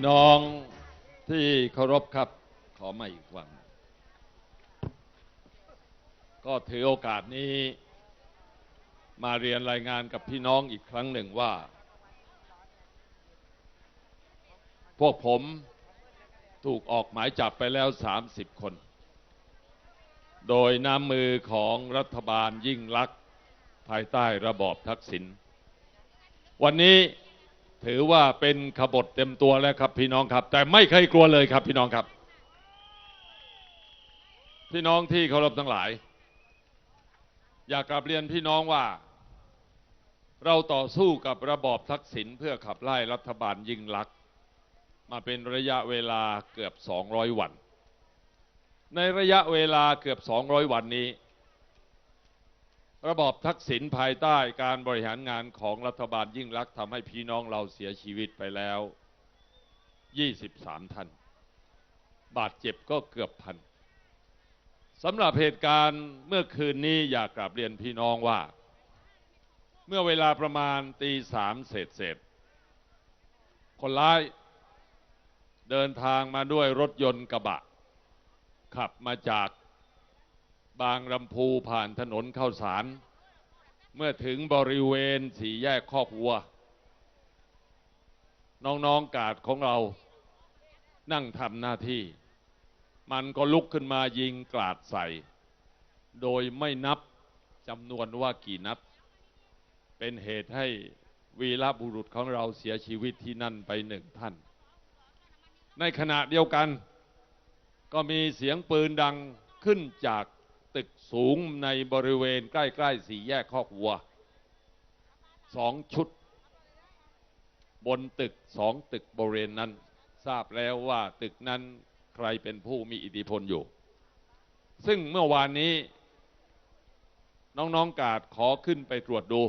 พี่น้องที่เคารพครับขอมาอีกครั้งก็ถือโอกาสนี้ มาเรียนรายงานกับพี่น้องอีกครั้งหนึ่งว่า พวกผมถูกออกหมายจับไปแล้ว 30 คน โดยน้ำมือของรัฐบาลยิ่งลักษณ์ภายใต้ระบอบทักษิณวันนี้ ถือว่าเป็นขบฏเต็มตัวแล้วครับพี่น้องครับ แต่ไม่เคยกลัวเลยครับพี่น้องครับ พี่น้องที่เคารพทั้งหลาย อยากกลับเรียนพี่น้องว่า เราต่อสู้กับระบอบทักษิณเพื่อขับไล่รัฐบาลยิ่งลักษณ์มาเป็นระยะเวลาเกือบ 200 วัน ในระยะเวลาเกือบ 200 วันนี้ ระบอบทักษิณภายใต้การบริหารงานของรัฐบาลยิ่งลักทำให้พี่น้องเราเสียชีวิตไปแล้ว 23 ท่าน บาดเจ็บก็เกือบพันสำหรับเหตุการณ์เมื่อคืนนี้อยากกลับเรียนพี่น้องว่า เมื่อเวลาประมาณตีสามเศษเศษคนร้ายเดินทางมาด้วยรถยนต์กระบะ ขับมาจาก บางลำพูผ่านถนนเข้าสาร เมื่อถึงบริเวณสี่แยกคอกวัว น้องๆกาดของเรานั่งทำหน้าที่ มันก็ลุกขึ้นมายิงกราดใส่ โดยไม่นับจำนวนว่ากี่นัด เป็นเหตุให้วีรบุรุษของเราเสียชีวิตที่นั่นไปหนึ่งท่าน ในขณะเดียวกัน ก็มีเสียงปืนดังขึ้นจาก ตึกสูงในบริเวณใกล้ๆสี่แยกคอกวัวสองชุด บนตึกสองตึกบริเวณนั้น ทราบแล้วว่าตึกนั้นใครเป็นผู้มีอิทธิพลอยู่ ซึ่งเมื่อวานนี้ น้องๆกาดขอขึ้นไปตรวจดู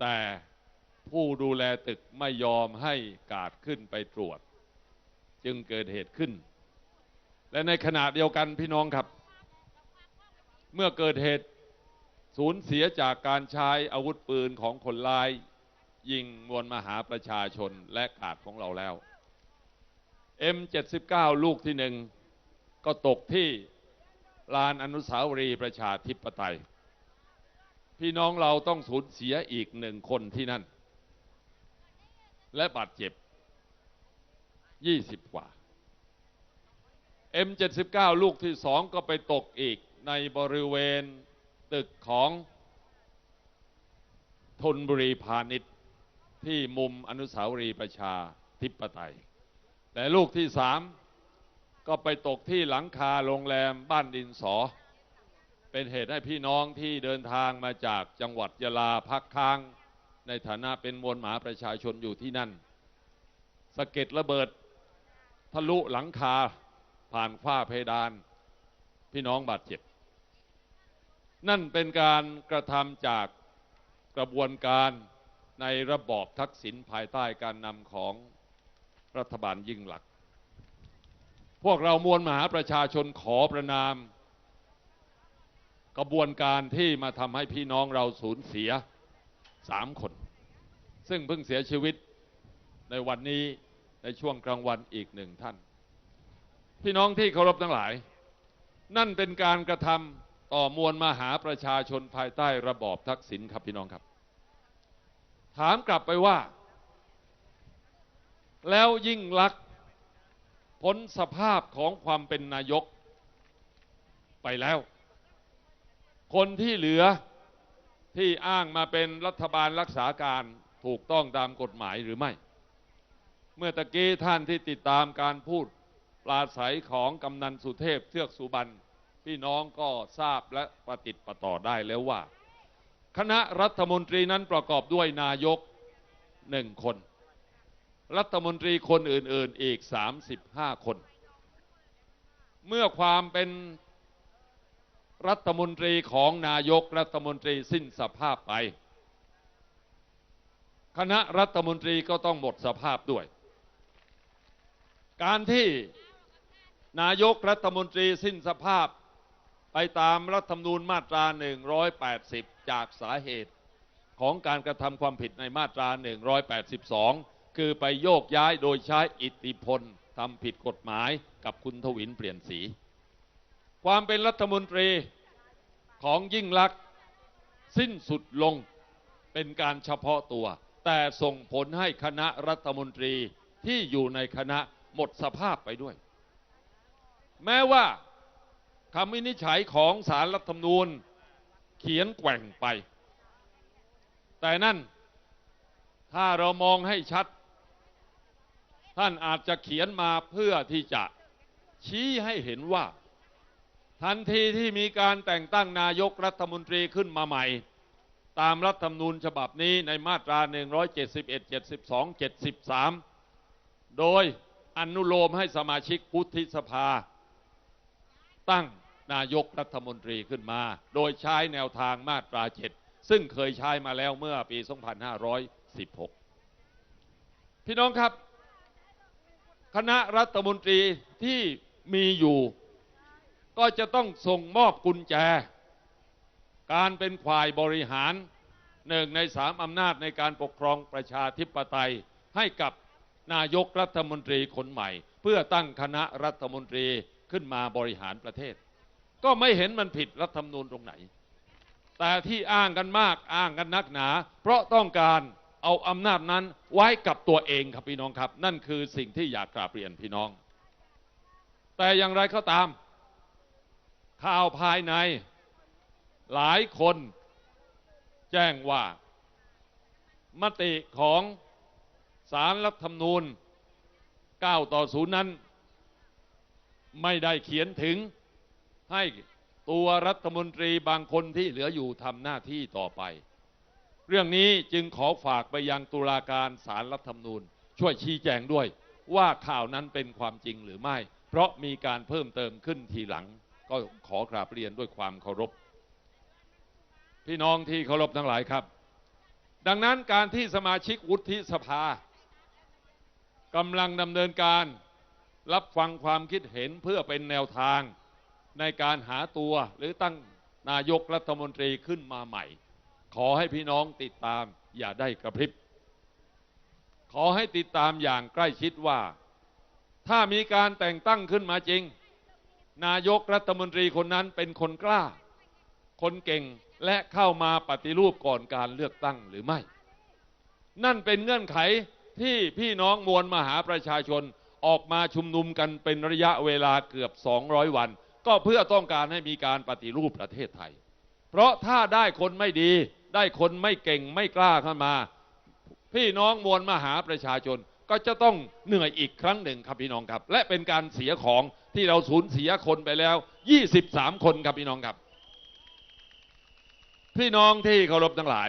แต่ผู้ดูแลตึกไม่ยอมให้กาดขึ้นไปตรวจ จึงเกิดเหตุขึ้น และในขณะเดียวกันพี่น้องครับ เมื่อเกิดเหตุสูญเสียจากการใช้อาวุธปืนของคนร้าย ยิงมวลมหาประชาชนและกาดของเราแล้ว M79 ลูกที่หนึ่งก็ตกที่ลานอนุสาวรีย์ประชาธิปไตย พี่น้องเราต้องสูญเสียอีกหนึ่งคนที่นั่น และบาดเจ็บ 20 กว่า M79 ลูกที่สองก็ไปตกอีก ในบริเวณตึกของธนบุรีพาณิชย์ที่มุมอนุสาวรีย์ประชาธิปไตย แต่ลูกที่สามก็ไปตกที่หลังคาโรงแรมบ้านดินสอ เป็นเหตุให้พี่น้องที่เดินทางมาจากจังหวัดยะลาพักค้าง ในฐานะเป็นมวลหมาประชาชนอยู่ที่นั่นสะเก็ดระเบิดทะลุหลังคาผ่านฝ้าเพดาน พี่น้องบาดเจ็บ นั่นเป็นการกระทำจากกระบวนการในระบอบทักษิณภายใต้การนำของรัฐบาลยิ่งหลัก พวกเรามวลมหาประชาชนขอประนาม กระบวนการที่มาทำให้พี่น้องเราสูญเสียสามคน ซึ่งเพิ่งเสียชีวิตในวันนี้ในช่วงกลางวันอีกหนึ่งท่าน พี่น้องที่เคารพทั้งหลาย นั่นเป็นการกระทำ ต่อมวลมหาประชาชนภายใต้ระบอบทักษิณครับพี่น้องครับ ถามกลับไปว่า แล้วยิ่งลักษณ์พ้นสภาพของความเป็นนายกไปแล้ว คนที่เหลือที่อ้างมาเป็นรัฐบาลรักษาการถูกต้องตามกฎหมายหรือไม่ เมื่อตะกี้ท่านที่ติดตามการพูดปราศัยของกำนันสุเทพเทือกสุบรรณ พี่น้องก็ทราบและประติดประต่อได้แล้วว่า คณะรัฐมนตรีนั้นประกอบด้วยนายกหนึ่งคน รัฐมนตรีคนอื่น ๆอีก 35 คน เมื่อความเป็นรัฐมนตรีของนายกรัฐมนตรีสิ้นสภาพไป คณะรัฐมนตรีก็ต้องหมดสภาพด้วย การที่นายกรัฐมนตรีสิ้นสภาพ ไปตามรัฐธรรมนูญมาตรา 180 จากสาเหตุของการกระทำความผิดในมาตรา 182 คือไปโยกย้ายโดยใช้อิทธิพลทำผิดกฎหมายกับคุณทวินเปลี่ยนสี ความเป็นรัฐมนตรีของยิ่งลักษณ์สิ้นสุดลงเป็นการเฉพาะตัว แต่ส่งผลให้คณะรัฐมนตรีที่อยู่ในคณะหมดสภาพไปด้วย แม้ว่า คำวินิจฉัยของสารรัฐธรรมนูญเขียนแกว่งไป แต่นั่นถ้าเรามองให้ชัด ท่านอาจจะเขียนมาเพื่อที่จะชี้ให้เห็นว่า ทันทีที่มีการแต่งตั้งนายกรัฐมนตรีขึ้นมาใหม่ ตามรัฐธรรมนูญฉบับนี้ในมาตรา 171 72 73 โดยอนุโลมให้สมาชิกพุทธิสภา ตั้งนายกรัฐมนตรีขึ้นมา โดยใช้แนวทางมาตรา7ซึ่งเคยใช้มาแล้วเมื่อปี 2516 พี่น้องครับ คณะรัฐมนตรีที่มีอยู่ ก็จะต้องส่งมอบกุญแจ การเป็นฝ่ายบริหารหนึ่งในสามอำนาจในการปกครองประชาธิปไตยให้กับนายกรัฐมนตรีคนใหม่ เพื่อตั้งคณะรัฐมนตรี ขึ้นมาบริหารประเทศ ก็ไม่เห็นมันผิดรัฐธรรมนูญตรงไหน แต่ที่อ้างกันมากอ้างกันนักหนา เพราะต้องการเอาอำนาจนั้นไว้กับตัวเองครับพี่น้องครับ นั่นคือสิ่งที่อยากกราบเรียนพี่น้อง แต่อย่างไรก็ตาม ข่าวภายในหลายคนแจ้งว่ามติของสารรัฐธรรมนูญ 9 ต่อ 0 นั้น ไม่ได้เขียนถึงให้ตัวรัฐมนตรีบางคนที่เหลืออยู่ทำหน้าที่ต่อไป เรื่องนี้จึงขอฝากไปยังตุลาการสารรัฐธรรมนูญ ช่วยชี้แจงด้วยว่าข่าวนั้นเป็นความจริงหรือไม่ เพราะมีการเพิ่มเติมขึ้นทีหลัง ก็ขอกราบเรียนด้วยความเคารพ พี่น้องที่เคารพทั้งหลายครับ ดังนั้นการที่สมาชิกวุฒิสภากำลังดำเนินการ รับฟังความคิดเห็นเพื่อเป็นแนวทางในการหาตัวหรือตั้งนายกรัฐมนตรีขึ้นมาใหม่ ขอให้พี่น้องติดตามอย่าได้กระพริบ ขอให้ติดตามอย่างใกล้ชิดว่า ถ้ามีการแต่งตั้งขึ้นมาจริง นายกรัฐมนตรีคนนั้นเป็นคนกล้า คนเก่งและเข้ามาปฏิรูปก่อนการเลือกตั้งหรือไม่ นั่นเป็นเงื่อนไขที่พี่น้องมวลมหาประชาชน ออกมาชุมนุมกันเป็นระยะเวลาเกือบ 200 วัน ก็เพื่อต้องการให้มีการปฏิรูปประเทศไทย เพราะถ้าได้คนไม่ดี ได้คนไม่เก่งไม่กล้าเข้ามา พี่น้องมวลมหาประชาชนก็จะต้องเหนื่อยอีกครั้งหนึ่งครับพี่น้องครับ และเป็นการเสียของที่เราสูญเสียคนไปแล้ว 23 คนครับพี่น้องครับ พี่น้องที่เคารพทั้งหลาย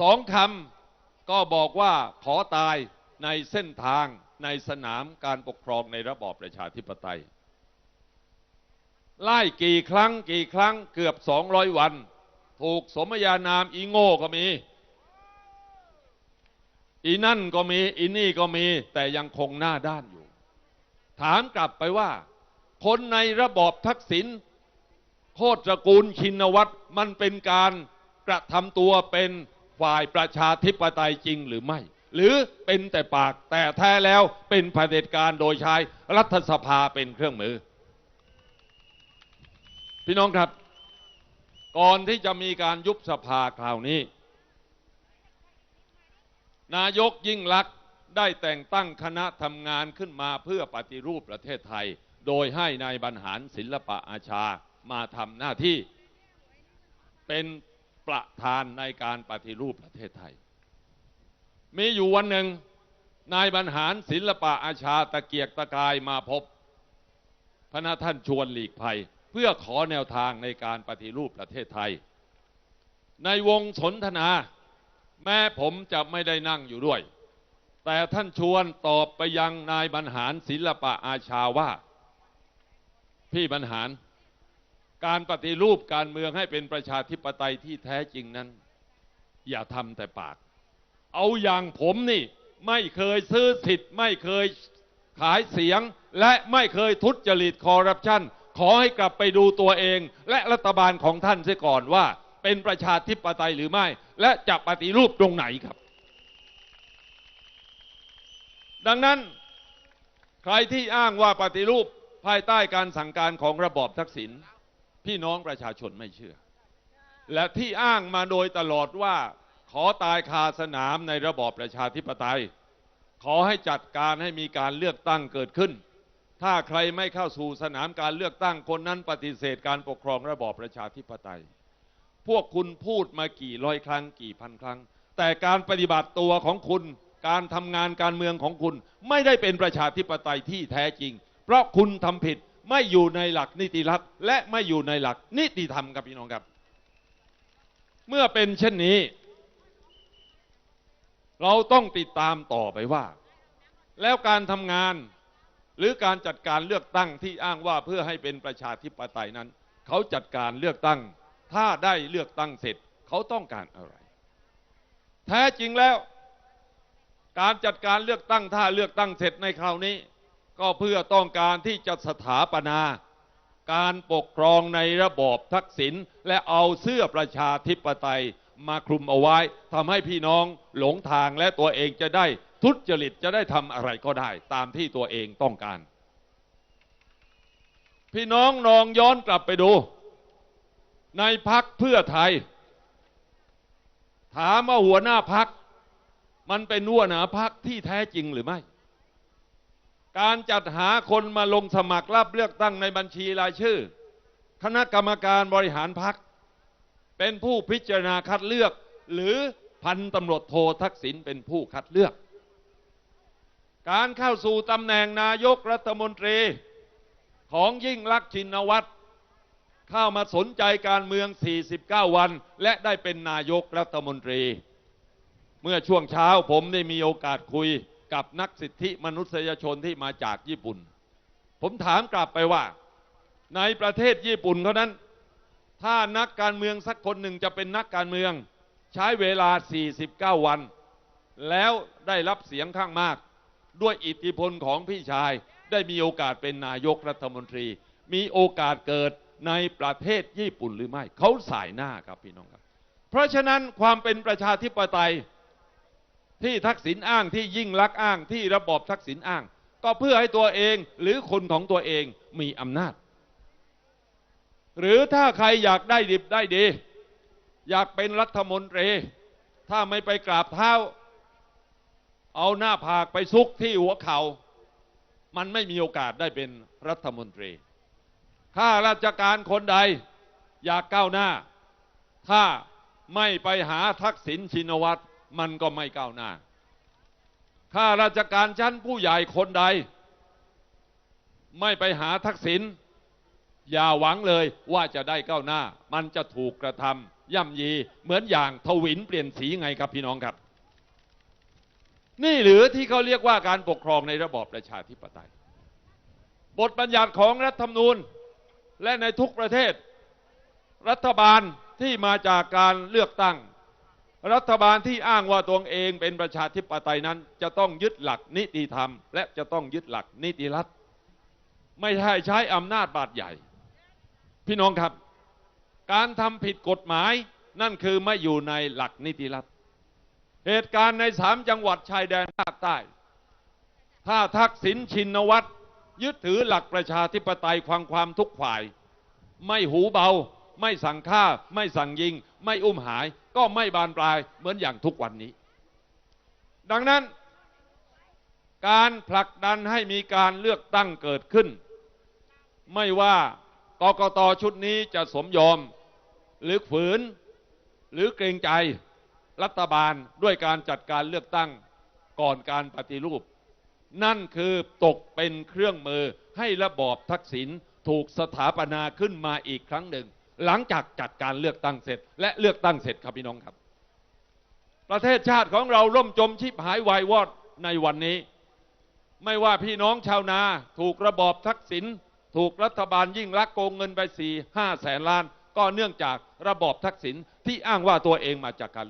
สองคำก็บอกว่าขอตาย ในเส้นทางในสนามการปกครองในระบอบประชาธิปไตย ไล่กี่ครั้งกี่ครั้งเกือบ 200 วัน ถูกสมญานามอีโง่ก็มี อีนั่นก็มีอีนี่ก็มีแต่ยังคงหน้าด้านอยู่ ถามกลับไปว่า คนในระบอบทักษิณโคตรตระกูลชินวัตรมันเป็นการกระทำตัวเป็นฝ่ายประชาธิปไตยจริงหรือไม่ หรือเป็นแต่ปากแต่แท้แล้วเป็นเผด็จการโดยใช้รัฐสภาเป็นเครื่องมือ พี่น้องครับ ก่อนที่จะมีการยุบสภาคราวนี้ นายกยิ่งลักษณ์ได้แต่งตั้งคณะทำงานขึ้นมาเพื่อปฏิรูปประเทศไทย โดยให้นายบรรหารศิลปะอาชามาทำหน้าที่เป็นประธานในการปฏิรูปประเทศไทย มีอยู่วันหนึ่งนายบรรหารศิลปะอาชาตะเกียกตะกายมาพบ พระนาท่านชวนหลีกภัย เพื่อขอแนวทางในการปฏิรูปประเทศไทย ในวงสนทนา แม้ผมจะไม่ได้นั่งอยู่ด้วย แต่ท่านชวนตอบไปยังนายบรรหารศิลปะอาชาว่า พี่บรรหาร การปฏิรูปการเมืองให้เป็นประชาธิปไตยที่แท้จริงนั้น อย่าทำแต่ปาก เอาอย่างผมนี่ไม่เคยซื้อสิทธิ์ ไม่เคยขายเสียง และไม่เคยทุจริตคอร์รัปชันขอให้กลับไปดูตัวเอง และรัฐบาลของท่านเสียก่อนว่า เป็นประชาธิปไตยหรือไม่ และจะปฏิรูปตรงไหนครับ ดังนั้นใครที่อ้างว่าปฏิรูปภายใต้การสั่งการของระบอบทักษิณพี่น้องประชาชนไม่เชื่อ และที่อ้างมาโดยตลอดว่า ขอตายคาสนามในระบอบประชาธิปไตย ขอให้จัดการให้มีการเลือกตั้งเกิดขึ้น ถ้าใครไม่เข้าสู่สนามการเลือกตั้งคนนั้นปฏิเสธการปกครองระบอบประชาธิปไตย พวกคุณพูดมากี่ร้อยครั้งกี่พันครั้ง แต่การปฏิบัติตัวของคุณการทำงานการเมืองของคุณไม่ได้เป็นประชาธิปไตยที่แท้จริง เพราะคุณทำผิดไม่อยู่ในหลักนิติรัฐและไม่อยู่ในหลักนิติธรรมครับพี่น้องครับ เมื่อเป็นเช่นนี้ เราต้องติดตามต่อไปว่า แล้วการทำงานหรือการจัดการเลือกตั้งที่อ้างว่าเพื่อให้เป็นประชาธิปไตยนั้น เขาจัดการเลือกตั้ง ถ้าได้เลือกตั้งเสร็จเขาต้องการอะไร แท้จริงแล้ว การจัดการเลือกตั้งถ้าเลือกตั้งเสร็จในคราวนี้ ก็เพื่อต้องการที่จะสถาปนา การปกครองในระบอบทักษิณและเอาเสื้อประชาธิปไตย มาคลุมเอาไว้ทำให้พี่น้องหลงทางและตัวเองจะได้ทุจริตจะได้ทำอะไรก็ได้ ตามที่ตัวเองต้องการ พี่น้องนองย้อนกลับไปดู ในพักเพื่อไทย ถามว่าหัวหน้าพัก มันเป็นหัวหน้าพักที่แท้จริงหรือไม่ การจัดหาคนมาลงสมัครรับเลือกตั้งในบัญชีรายชื่อ คณะกรรมการบริหารพัก เป็นผู้พิจารณาคัดเลือก หรือพันตำรวจโททักษิณเป็นผู้คัดเลือก การเข้าสู่ตำแหน่งนายกรัฐมนตรีของยิ่งลักษณ์ชินวัตรเข้ามาสนใจการเมือง 49 วัน และได้เป็นนายกรัฐมนตรี เมื่อช่วงเช้าผมได้มีโอกาสคุยกับนักสิทธิมนุษยชนที่มาจากญี่ปุ่น ผมถามกลับไปว่า ในประเทศญี่ปุ่นเขานั้น ถ้านักการเมืองสักคนหนึ่งจะเป็นนักการเมือง ใช้เวลา 49 วัน แล้วได้รับเสียงข้างมาก ด้วยอิทธิพลของพี่ชาย ได้มีโอกาสเป็นนายกรัฐมนตรี มีโอกาสเกิดในประเทศญี่ปุ่นหรือไม่ เขาสายหน้าครับพี่น้องครับ เพราะฉะนั้นความเป็นประชาธิปไตยที่ทักษิณอ้างที่ยิ่งลักษณ์อ้างที่ระบอบทักษิณอ้าง ก็เพื่อให้ตัวเองหรือคนของตัวเองมีอำนาจ หรือถ้าใครอยากได้ดิบได้ดี อยากเป็นรัฐมนตรี ถ้าไม่ไปกราบเท้า เอาหน้าผากไปซุกที่หัวเขา่ามันไม่มีโอกาสได้เป็นรัฐมนตรี ข้าราชการคนใดอยากก้าวหน้า ถ้าไม่ไปหาทักษิณชินวัตรมันก็ไม่ก้าวหน้า ข้าราชการชั้นผู้ใหญ่คนใด ไม่ไปหาทักษิณ อย่าหวังเลยว่าจะได้ก้าวหน้า มันจะถูกกระทำย่ำยีเหมือนอย่างทวินเปลี่ยนสีไงครับพี่น้องครับ นี่หรือที่เขาเรียกว่าการปกครองในระบอบประชาธิปไตย บทบัญญัติของรัฐธรรมนูญและในทุกประเทศ รัฐบาลที่มาจากการเลือกตั้ง รัฐบาลที่อ้างว่าตัวเองเป็นประชาธิปไตยนั้น จะต้องยึดหลักนิติธรรม และจะต้องยึดหลักนิติรัฐ ไม่ใช่ใช้อำนาจบาดใหญ่ พี่น้องครับ การทำผิดกฎหมายนั่นคือไม่อยู่ในหลักนิติรัฐ เหตุการณ์ในสามจังหวัดชายแดนภาคใต้ ถ้าทักษิณชินวัตรยึดถือหลักประชาธิปไตยฟังความทุกฝ่าย ไม่หูเบา ไม่สั่งฆ่า ไม่สั่งยิง ไม่อุ้มหาย ก็ไม่บานปลายเหมือนอย่างทุกวันนี้ ดังนั้น การผลักดันให้มีการเลือกตั้งเกิดขึ้น ไม่ว่า กกตชุดนี้จะสมยอม หรือฝืน หรือเกรงใจรัฐบาลด้วยการจัดการเลือกตั้งก่อนการปฏิรูป นั่นคือตกเป็นเครื่องมือให้ระบอบทักษิณถูกสถาปนาขึ้นมาอีกครั้งหนึ่ง หลังจากจัดการเลือกตั้งเสร็จ และเลือกตั้งเสร็จครับพี่น้องครับ ประเทศชาติของเราล่มจมชิบหายวายวอดในวันนี้ ไม่ว่าพี่น้องชาวนาถูกระบอบทักษิณ ถูกรัฐบาลยิ่งรักโกงเงินไปสี่ห้าแสนล้าน ก็เนื่องจากระบอบทักษิณที่อ้างว่าตัวเองมาจากการ